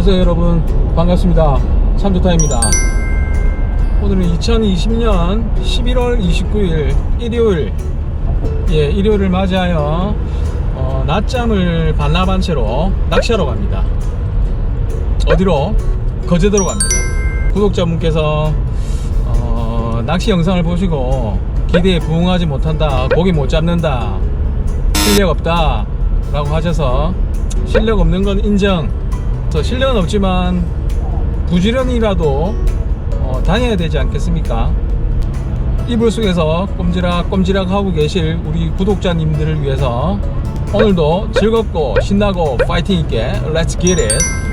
어서오세요 여러분. 반갑습니다. 참조타입니다. 오늘은 2020년 11월 29일 일요일. 예 일요일을 맞이하여 어, 낮잠을 반납한 채로 낚시하러 갑니다. 어디로? 거제도로 갑니다. 구독자분께서 어, 낚시 영상을 보시고 기대에 부응하지 못한다 고기 못 잡는다 실력 없다 라고 하셔서 실력 없는 건 인정 저 실력은 없지만 부지런히라도 어, 다녀야 되지 않겠습니까? 이불 속에서 꼼지락 꼼지락 하고 계실 우리 구독자님들을 위해서 오늘도 즐겁고 신나고 파이팅 있게 Let's get it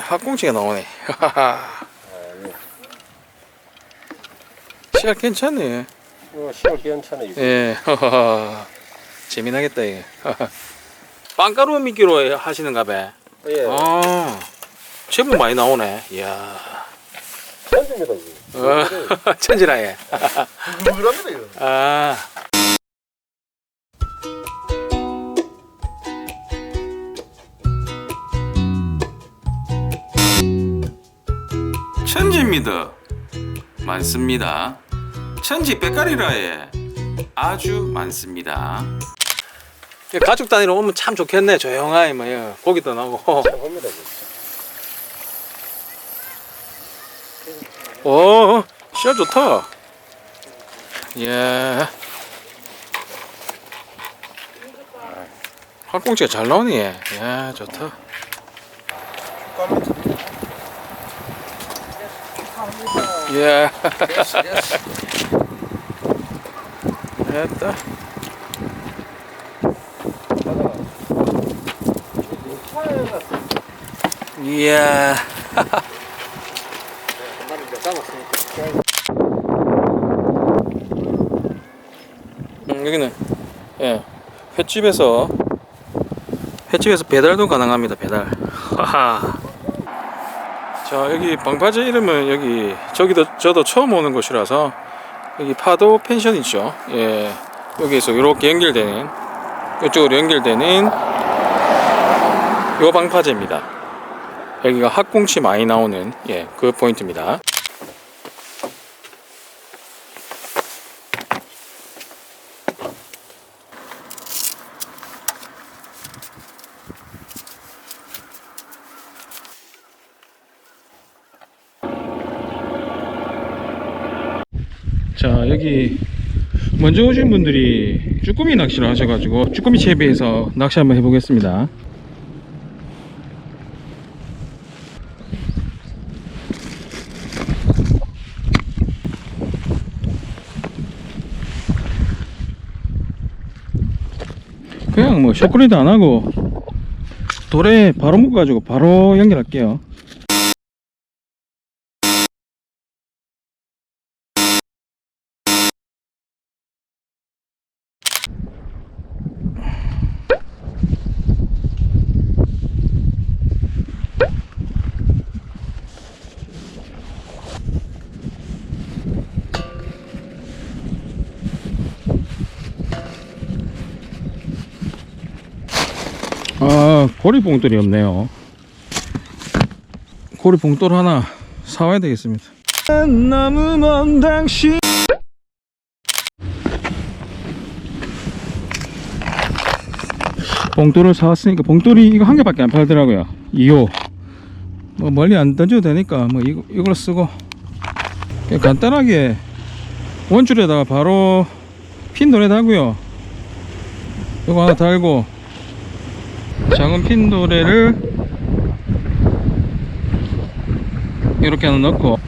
학꽁치가 나오네 씨알 괜찮네 어, 시월 괜찮아 이거. 예 재미나겠다 이게 빵가루 미끼로 하시는가 봐 예. 아, 제법 많이 나오네. 이야. 천지입니다 이거. 어, 천지라예. 불불합니다 이거. 아. 천지입니다. 많습니다. 천지 빼까리라에 아주 많습니다. 가족 단위로 오면 참 좋겠네. 조용하게 뭐 예, 고기도 나고. 오, 씨알 좋다. 예. 학꽁치가 잘 나오네. 예, 좋다. 예. 됐다. 이야. 음, 여기는 예 횟집에서 횟집에서 배달도 가능합니다 배달 하하 자 여기 방파제 이름은 여기 저기도 저도 처음 오는 곳이라서 여기 파도 펜션 있죠. 예 여기에서 이렇게 연결되는 이쪽으로 연결되는 요 방파제입니다. 여기가 학꽁치 많이 나오는 예 그 포인트입니다 자 여기 먼저 오신 분들이 쭈꾸미 낚시를 하셔가지고 쭈꾸미 채비해서 낚시 한번 해보겠습니다. 그냥 뭐 쇼크리드 안하고 돌에 바로 묶어가지고 바로 연결할게요 아 고리 봉돌이 없네요. 고리 봉돌 하나 사와야 되겠습니다. 너무 먼 당신 봉돌을 사왔으니까 봉돌이 이거 한 개밖에 안 팔더라고요. 2호 뭐 멀리 안 던져도 되니까 뭐 이거, 이걸 쓰고. 간단하게 원줄에다가 바로 핀돌에 달고요. 이거 하나 달고 작은 핀 도레를 이렇게 하나 넣고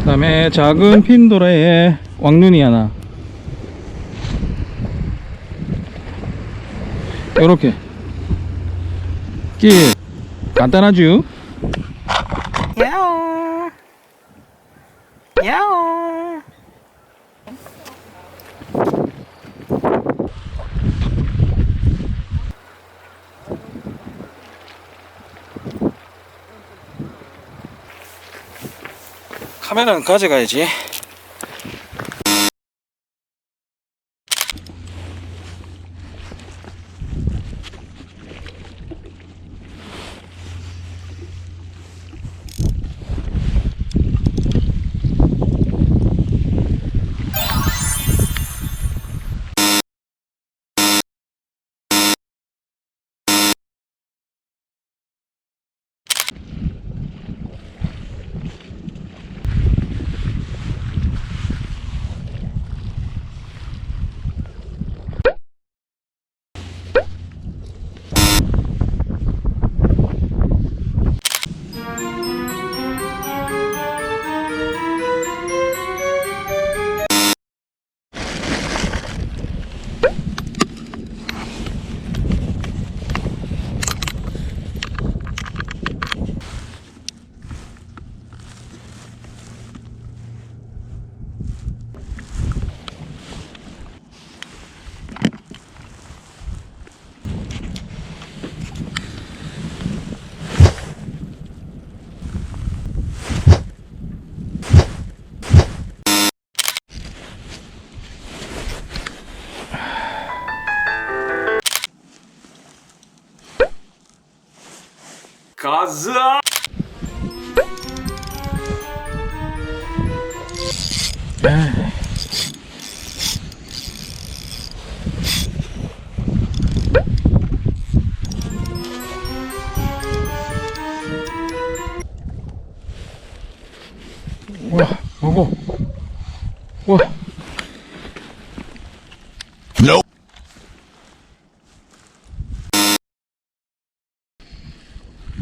그 다음에 작은 핀 도레에 왕눈이 하나. 이렇게. 길. 간단하죠? 야옹 야옹 카메라는 가져가야지. 가자.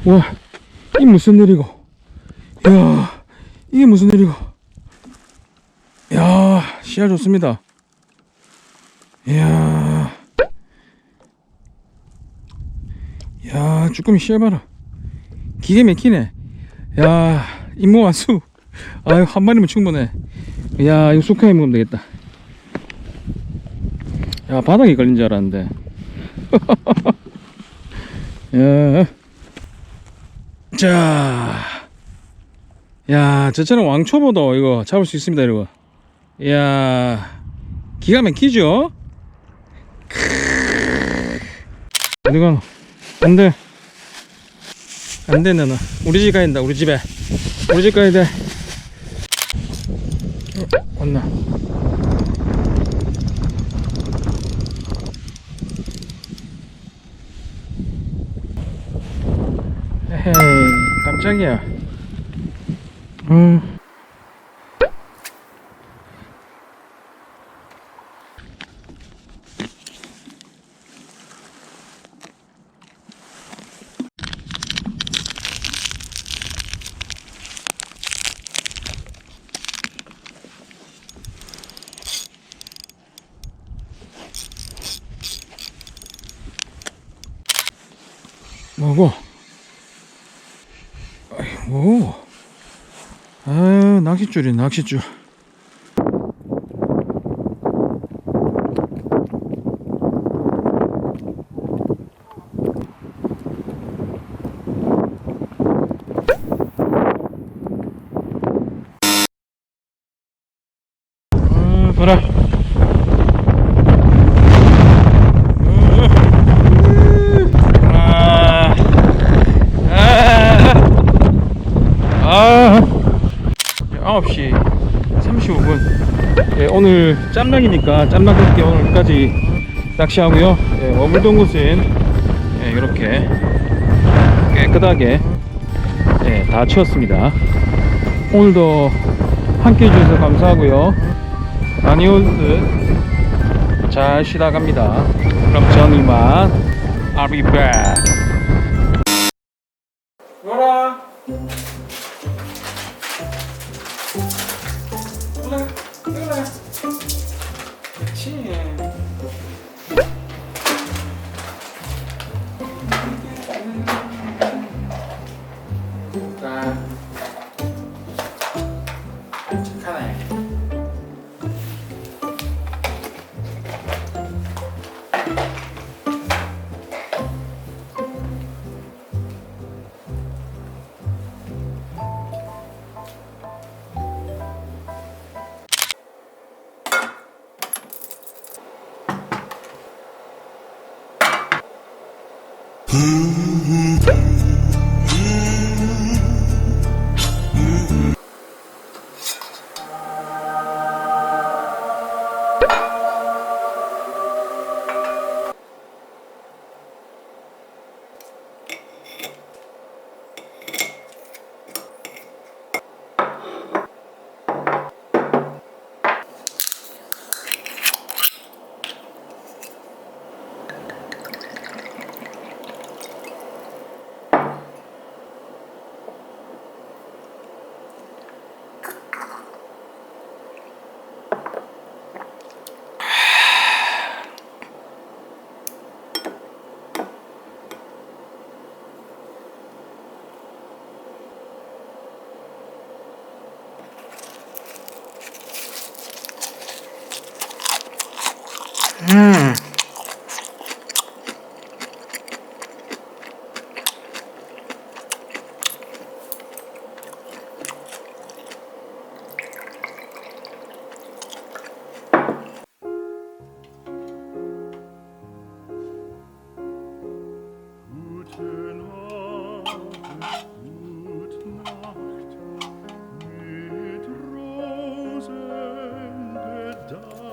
와, 이 무슨 일이고? 야, 이게 무슨 일이고? 야, 시야 좋습니다. 이야, 야, 쭈꾸미 시야 봐라. 기계 막히네. 야, 임무 완수. 아유, 한 마리면 충분해. 야, 이거 수카에 먹으면 되겠다. 야, 바닥에 걸린 줄 알았는데. 야. 자, 야, 저처럼 왕초보도 이거 잡을 수 있습니다, 이거. 야, 기가 막히죠? 어디 가노? 안 돼. 안 돼, 나는. 우리 집 가야 된다, 우리 집에. 우리 집 가야 돼. 어, 왔나? 에헤이, 깜짝이야. 음. 뭐고? 오. 아, 낚싯줄이 낚싯줄. 아, 봐라. 아, 아, 아, 9시 35분. 예, 오늘 짬낚이니까 짬낚을게 오늘까지 낚시하고요. 예, 머물던 곳은 예, 이렇게 깨끗하게 예, 다 치웠습니다. 오늘도 함께 해주셔서 감사하고요. 오늘 잘 쉬다 갑니다. 그럼 전 이만 I'll be back. 올라, さんつかないうん。